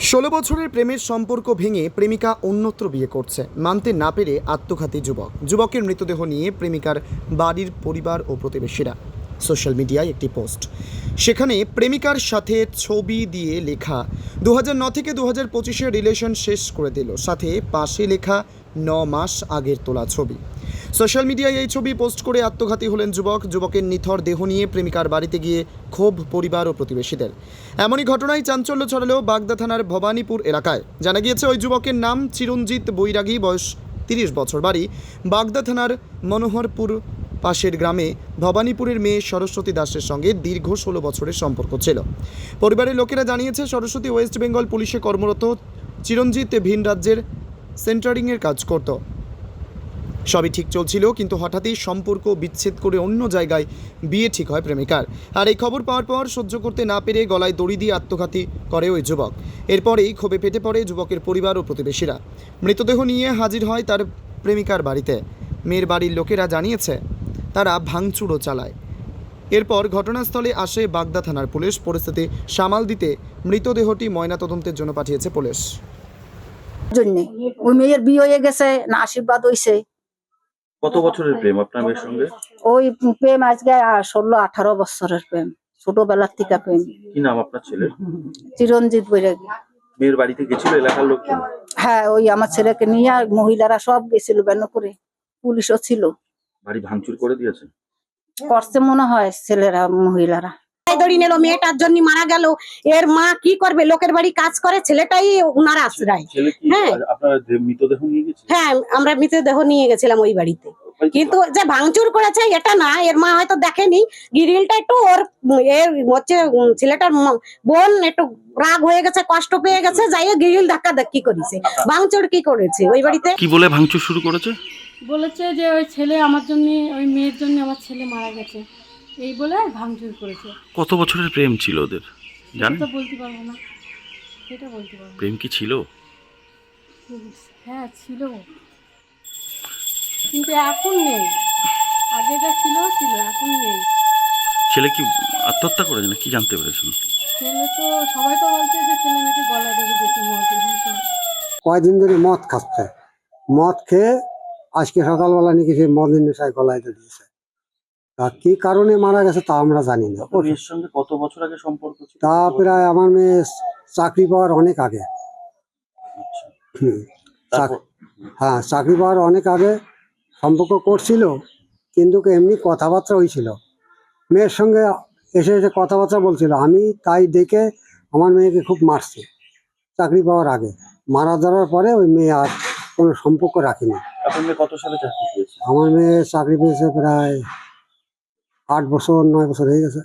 ষোলো বছরের প্রেমের সম্পর্ক ভেঙে প্রেমিকা অন্যত্র বিয়ে করছে। মানতে না পেরে আত্মঘাতী যুবক। যুবকের মৃতদেহ নিয়ে প্রেমিকার বাড়ির পরিবার ও প্রতিবেশীরা। সোশ্যাল মিডিয়ায় একটি পোস্ট। সেখানে প্রেমিকার সাথে ছবি দিয়ে লেখা দু থেকে দু হাজার পঁচিশে রিলেশন শেষ করে দিল। সাথে পাশে লেখা, ন মাস আগের তোলা ছবি। সোশ্যাল মিডিয়ায় এই ছবি পোস্ট করে আত্মঘাতী হলেন যুবক। যুবকের নিথর দেহ নিয়ে প্রেমিকার বাড়িতে গিয়ে ক্ষোভ পরিবার ও প্রতিবেশীদের। এমনই ঘটনায় চাঞ্চল্য ছড়ালো বাগদা থানার ভবানীপুর এলাকায়। জানা গিয়েছে, ওই যুবকের নাম চিরঞ্জিত বৈরাগী। বয়স তিরিশ বছর। বাড়ি বাগদা থানার মনোহরপুর পাশের গ্রামে ভবানীপুরের মেয়ে সরস্বতী দাসের সঙ্গে দীর্ঘ ষোলো বছরের সম্পর্ক ছিল। পরিবারের লোকেরা জানিয়েছে, সরস্বতী ওয়েস্ট বেঙ্গল পুলিশে কর্মরত চিরঞ্জিত ভিন রাজ্যের সেন্টারিংয়ের কাজ করত। সবই ঠিক চলছিল, কিন্তু হঠাৎই সম্পর্ক বিচ্ছেদ করে অন্য জায়গায় বিয়ে ঠিক হয় প্রেমিকার। আর এই খবর পাওয়ার পর সহ্য করতে না পেরে গলায় দড়ি দিয়ে আত্মঘাতী করে ওই যুবক। এরপরেই ক্ষোভে ফেটে পড়ে যুবকের পরিবার ও প্রতিবেশীরা। মৃতদেহ নিয়ে হাজির হয় তার প্রেমিকার বাড়িতে। মেয়ের বাড়ির লোকেরা জানিয়েছে তারা ভাঙচুরও চালায়। এরপর ঘটনাস্থলে আসে বাগদা থানার পুলিশ। পরিস্থিতি সামাল দিতে মৃতদেহটি ময়নাতদন্তের জন্য পাঠিয়েছে পুলিশ। জন্যে। ওই মেয়ের বিয়ে হয়ে গেছে না আশীর্বাদ হইছে। কত বছরের প্রেম আপনার মেয়ের সঙ্গে? ওই প্রেম আজকে ষোলো আঠারো বছরের প্রেম ছোটবেলার থেকে প্রেম। কি নাম আপনার ছেলের? চিরঞ্জিত বৈরাগী। মেয়ের বাড়িতে গেছিল এলাকার লোকজন? হ্যাঁ ওই আমার ছেলেকে নিয়ে আর মহিলারা সব গেছিল বেন করে। পুলিশও ছিল। বাড়ি ভাঙচুর করে দিয়েছে? করছে মনে হয় ছেলেরা মহিলারা। দড়ি নিল মেয়েটার জন্য মারা গেল। এর মা কি করবে? লোকের বাড়ি কাজ করে ছেলেটাই উনার আশ্রয়। হ্যাঁ। আপনার যে মৃতদেহ নিয়ে গেছে হ্যাঁ আমরা মৃতদেহ নিয়ে গেছিলাম ওই বাড়িতে। কিন্তু যে ভাঙচুর করেছে এটা না। এর মা হয়তো দেখেনি। গিরিলটা একটু ওর এর হচ্ছে ছেলেটার বোন একটু রাগ হয়ে গেছে কষ্ট পেয়ে গেছে। যাই হোক গিরিল ধাক্কা ধাক্কি করেছে ভাঙচুর কি করেছে? ওই বাড়িতে? কি বলে ভাঙচুর শুরু করেছে? বলেছে যে ওই ছেলে আমার জন্য ওই মেয়ের জন্য আমার ছেলে মারা গেছে। এই বলে ভাঙচুর করেছে। কত বছরের প্রেম ছিল ওদের জানেন? তো বলতে পারব না। সেটা বলতে পারব না। প্রেম কি ছিল? হ্যাঁ ছিল। কিন্তু এখন নেই। আগে যা ছিল ছিল এখন নেই। ছেলে কি আত্মহত্যা করেছে না কি জানতে পেরেছেন? ছেলে তো সবাই তো বলছে যে ছেলে নাকি গলা ধরে গেছে মদ হয়েছে কয়দিন ধরে মদ খাচ্ছে। মদ খেয়ে আজকে সকালবেলা নাকি সে মদের নেশায় গলায় দিয়েছে। কি কারণে মারা গেছে তা আমরা জানি না। মেয়ের সঙ্গে কত বছর আগে সম্পর্ক ছিল? তা প্রায় আমার মেয়ে চাকরি পাওয়ার অনেক আগে। আচ্ছা। হ্যাঁ চাকরি পাওয়ার অনেক আগে সম্পর্ক করছিল কিন্তু এমনি কথাবার্তা হয়েছিল। মেয়ের সঙ্গে এসে এসে কথাবার্তা বলছিল আমি তাই দেখে আমার মেয়েকে খুব মারছি চাকরি পাওয়ার আগে। মারা যাওয়ার পরে ওই মেয়ে আর কোনো সম্পর্ক রাখিনি। আপনার কত সালে চাকরি পেয়েছে? আমার মেয়ে চাকরি পেয়েছে প্রায় আট বছর নয় বছর হয়ে গেছে।